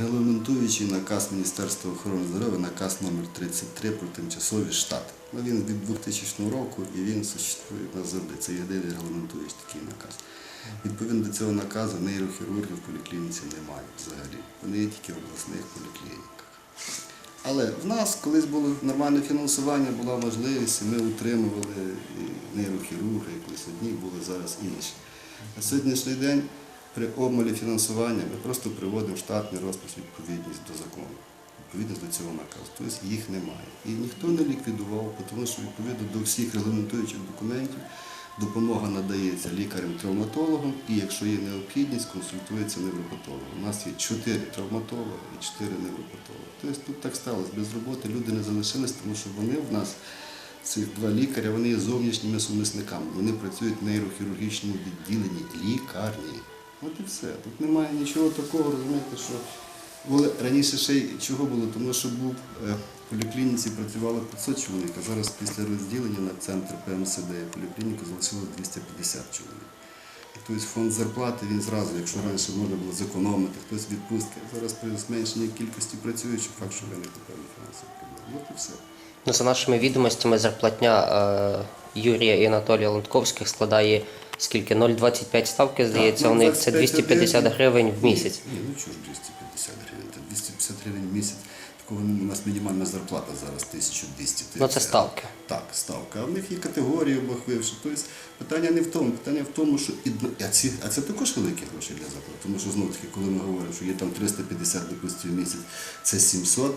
Регламентуючий наказ Міністерства охорони здоров'я, наказ номер 33 про тимчасові штати. Ну, він від 2000 року і він существує назавжди. Це єдиний регламентуючий такий наказ. Відповідно до цього наказу нейрохірургів в поліклініці немає взагалі. Вони є тільки в обласних поліклініках. Але в нас колись було нормальне фінансування, була можливість, і ми утримували і нейрохірурга, і одні були зараз інші. На сьогоднішній день при обмалі фінансування ми просто приводимо штатний розпис відповідність до закону, відповідність до цього наказу. Тобто їх немає. І ніхто не ліквідував, тому що відповідно до всіх регламентуючих документів допомога надається лікарям-травматологам, і якщо є необхідність, консультується невропатологом. У нас є чотири травматолога і чотири невропатолога. Тобто тут так сталося. Без роботи люди не залишились, тому що вони в нас, цих два лікаря, вони є зовнішніми сумісниками. Вони працюють в нейрохірургічному відділенні лікарні. От і все. Тут немає нічого такого, розумієте, що раніше ще й чого було, тому що був е, в поліклініці працювало 500 чоловік, а зараз після розділення на центр ПМСД поліклініку залишилось 250 чоловік. Тобто фонд зарплати він зразу, якщо раніше можна було зекономити, хтось відпустки, зараз при зменшенні кількості працюючих, факт, що виникли певні фінансові проблеми. От і все. Ну, за нашими відомостями, зарплатня е, Юрія і Анатолія Лантковських складає скільки? 0,25 ставки, здається, у них це 25 250 гривень в місяць. Ні, ну чого ж 250 гривень? Та 250 гривень в місяць. Такого у нас мінімальна зарплата зараз 1200. Ну, це ставки. Так, ставка. А в них є категорії обохвивши. Тобто питання не в тому. Питання в тому, що і, а, ці, а це також великі гроші для закладу. Тому що знову таки, коли ми говоримо, що є там 350 допустимо, в місяць, це 700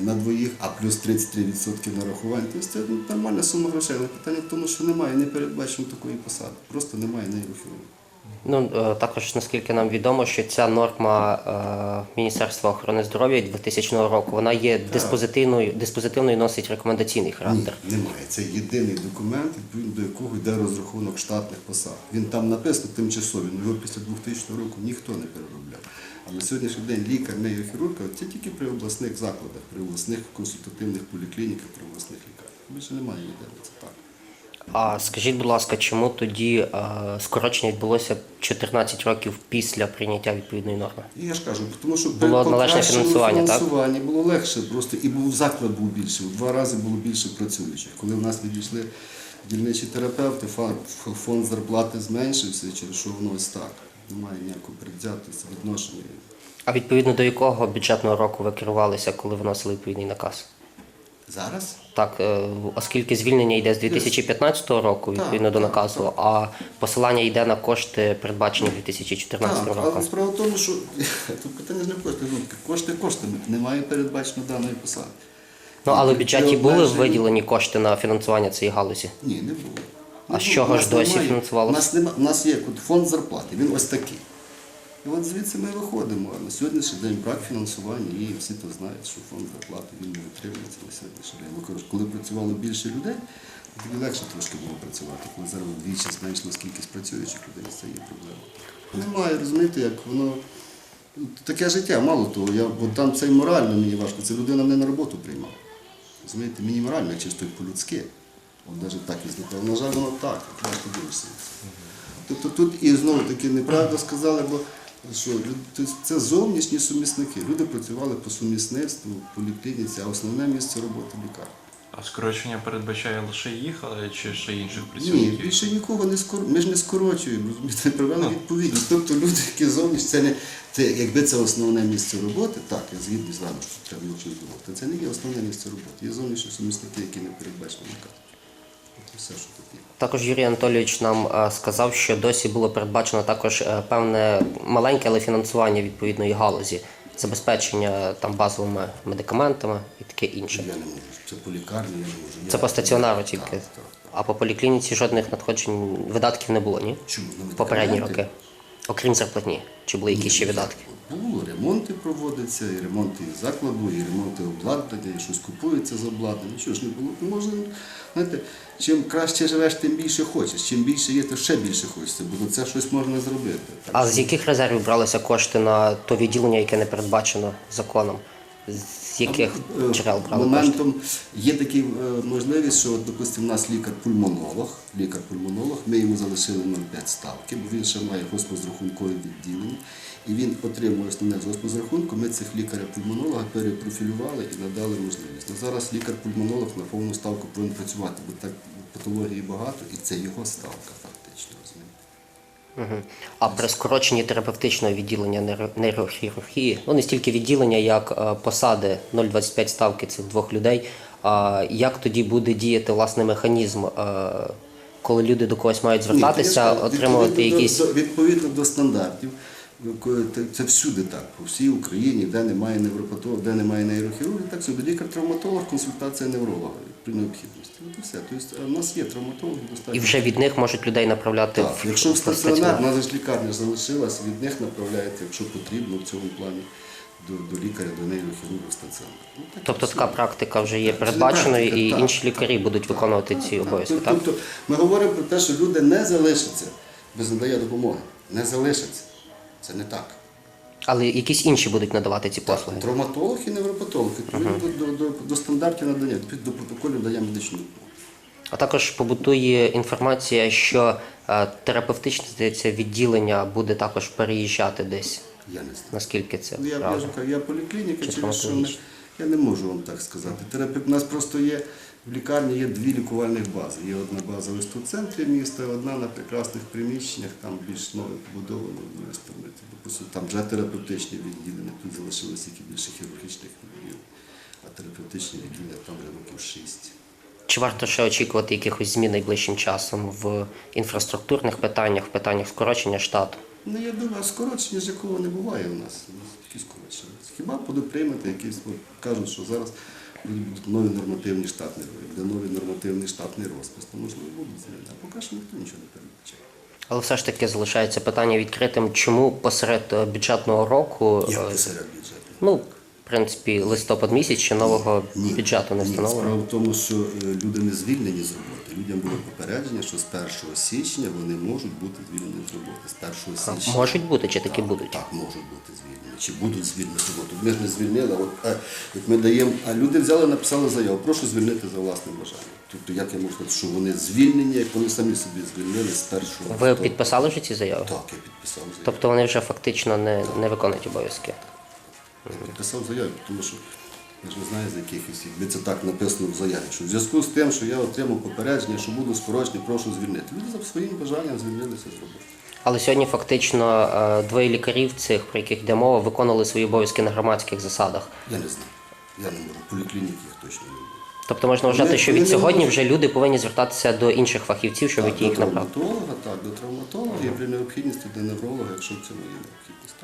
на двоїх, а плюс 33% нарахувань. Тобто це ну, нормальна сума грошей. Але питання в тому, що немає, не передбачено такої посади. Просто немає неї нейрохірургії. Ну, е, також, наскільки нам відомо, що ця норма е, Міністерства охорони здоров'я 2000 року, вона є диспозитивною, диспозитивною носить рекомендаційний характер. Ні, немає. Це єдиний документ, відповідно до якого йде розрахунок штатних посад. Він там написано тимчасовий, але його після 2000 року ніхто не переробляв. А на сьогоднішній день лікар, нейрохірург, це тільки при обласних закладах, при обласних консультативних поліклініках, при обласних лікарнях. Більше немає ніде, це так. А скажіть, будь ласка, чому тоді е, скорочення відбулося 14 років після прийняття відповідної норми? Я ж кажу, тому що Було належне покращеному фінансування, так? було легше просто, і був заклад був більше, в два рази було більше працюючих. Коли в нас відійшли дільничі терапевти, фонд зарплати зменшився, через що воно ось так. Немає ніякої предвзятості, відношення. А відповідно до якого бюджетного року ви керувалися, коли виносили відповідний наказ? Зараз? Так, е, оскільки звільнення йде з 2015 року, відповідно до так, наказу, а посилання йде на кошти, передбачені 2014 Так, але роком. справа в тому, що тут питання ж не в кошти. Ну, Кошти коштами, немає передбачено даної посади. Ну але в бюджеті були виділені кошти на фінансування цієї галузі. Ні, не було. А з чого ж досі фінансувалося? У нас, нема, у нас є фонд зарплати, він ось такий. І от звідси ми виходимо. На сьогоднішній день брак фінансування, і всі то знають, що фонд зарплати він не витримується на сьогоднішній день. Коли працювало більше людей, тоді легше трошки було працювати. Коли зараз вдвічі зменшилась кількість працюючих людей, це є проблема. Немає, розумієте, як воно. ну, Таке життя, мало того, я, бо там це і морально мені важко, це людина мене на роботу приймала. Розумієте, мені морально, чисто як по-людськи. От навіть так і зліпав. На жаль, воно так, як дивишся. Тобто тут і знову таки неправда сказали, бо що це зовнішні сумісники. Люди працювали по сумісництву, в поліклініці, а основне місце роботи лікарні. А скорочення передбачає лише їх, чи ще інших Ні, більше нікого не скор... Ми ж не скорочуємо, розумієте, привели відповідність. Тобто люди, які зовнішні, це не це, якби це основне місце роботи, так, я згідний з вами, що треба нічого зробити. Це не є основне місце роботи. Є зовнішні сумісники, які не передбачені наказом. Все, що є. Також Юрій Анатолійович нам е, сказав, що досі було передбачено також е, певне маленьке, але фінансування відповідної галузі, забезпечення там базовими медикаментами і таке інше. Я не можу. Це по лікарні, я не можу. Це по стаціонару тільки. так. А по поліклініці жодних надходжень видатків не було, ні? Чому? В попередні роки. Окрім зарплатні. Чи були якісь ще видатки? Було, ремонти проводяться, і ремонти закладу, і ремонти обладнання, і щось купується з обладнання. Що ж не було? Можна, знаєте, чим краще живеш, тим більше хочеш. Чим більше є, то ще більше хочеться, бо це щось можна зробити. Так А з яких резервів бралися кошти на то відділення, яке не передбачено законом? З яких Е, джерел брали кошти? Моментом є така е, можливість, що, допустимо, у нас лікар-пульмонолог, лікар-пульмонолог, ми йому залишили 0,5 ставки, бо він ще має госпозрахункове відділення, і він отримує основне з госпозрахунку. Ми цих лікаря-пульмонолога перепрофілювали і надали можливість. Ну, зараз лікар-пульмонолог на повну ставку повинен працювати, бо так патології багато, і це його ставка. А при скороченні терапевтичного відділення нейро- нейрохірургії, ну не стільки відділення, як е, посади 0,25 ставки цих двох людей. А як тоді буде діяти власне механізм, е, коли люди до когось мають звертатися, кажу, отримувати відповідно якісь. до, відповідно до стандартів. Це всюди так, по всій Україні, де немає невропатолога, де немає нейрохірургів, так всюди лікар-травматолог, консультація невролога при необхідності. От і все. Тобто у нас є травматологи достатньо. І вже від них можуть людей направляти так, в якщо в стаціонар, у нас ж лікарня залишилась, від них направляють, якщо потрібно в цьому плані, до, до лікаря, до нейрохірурга в стаціонар. Ну, так Тобто така практика вже є передбаченою, і так, інші так, лікарі будуть так, виконувати так, ці так. обов'язки. Так? Тобто ми говоримо про те, що люди не залишаться без надання допомоги. Не залишаться. Це не так. Але якісь інші будуть надавати ці послуги. Травматолог і невропатолог відповідно до, до, до, до стандартів надання, до протоколів надання медичної допомоги. А також побутує інформація, що е, терапевтичне здається відділення буде також переїжджати десь. Я не знаю. Наскільки це Ну, Я, я, правда? ж кажу, я поліклініка, Чи через що ми? Я не можу вам так сказати. Терапевт, у нас просто є в лікарні є дві лікувальних бази. Є одна база ось в центрі міста, одна на прекрасних приміщеннях, там більш нове побудовано, виставлено. Допустим, там вже терапевтичні відділення, тут залишилося тільки більше хірургічних відділень, а терапевтичні відділення там вже років шість. Чи варто ще очікувати якихось змін найближчим часом в інфраструктурних питаннях, в питаннях скорочення штату? Ну, я думаю, скорочення ж якого не буває у нас. Які скорочення? Хіба будуть приймати якісь, от, кажуть, що зараз будуть нові нормативні штатні де новий нормативний штатний розпис, то можливо будуть зміни. А поки що ніхто нічого не передбачає. Але все ж таки залишається питання відкритим, чому посеред е, бюджетного року, е, Як посеред бюджету? ну, в принципі, листопад місяць ще нового Ні. бюджету не Ні, встановлено. Справа в тому, що е, люди не звільнені з роботи. Людям було попередження, що з 1 січня вони можуть бути звільнені з роботи. З 1 А січня. Можуть бути чи таки Так, будуть? Так, можуть бути звільнені. Чи будуть звільнені з роботи. Ми ж не звільнили, а от е, як ми даємо, а люди взяли, написали заяву, прошу звільнити за власним бажанням. Тобто, як я можу сказати, що вони звільнені, як вони самі собі звільнили з першого. Ви підписали вже ці заяви? Так, я підписав заяву. Тобто вони вже фактично не, не виконують обов'язки. Я підписав заяву, тому що я ж не знаю, з яких осіб. Якби це так написано в заяві, що в зв'язку з тим, що я отримав попередження, що буду скорочений, прошу звільнити. Люди за своїм бажанням звільнилися з роботи. Але сьогодні фактично е, двоє лікарів цих, про яких йде мова, виконували свої обов'язки на громадських засадах. Я не знаю. Я не можу. Поліклініки їх точно не буду. Тобто можна вважати, Вони- що вони від не сьогодні можуть. вже люди повинні звертатися до інших фахівців, щоб Так, ті до їх направити. травматолога, так, до травматолога і при необхідності до невролога, якщо в цьому є необхідність.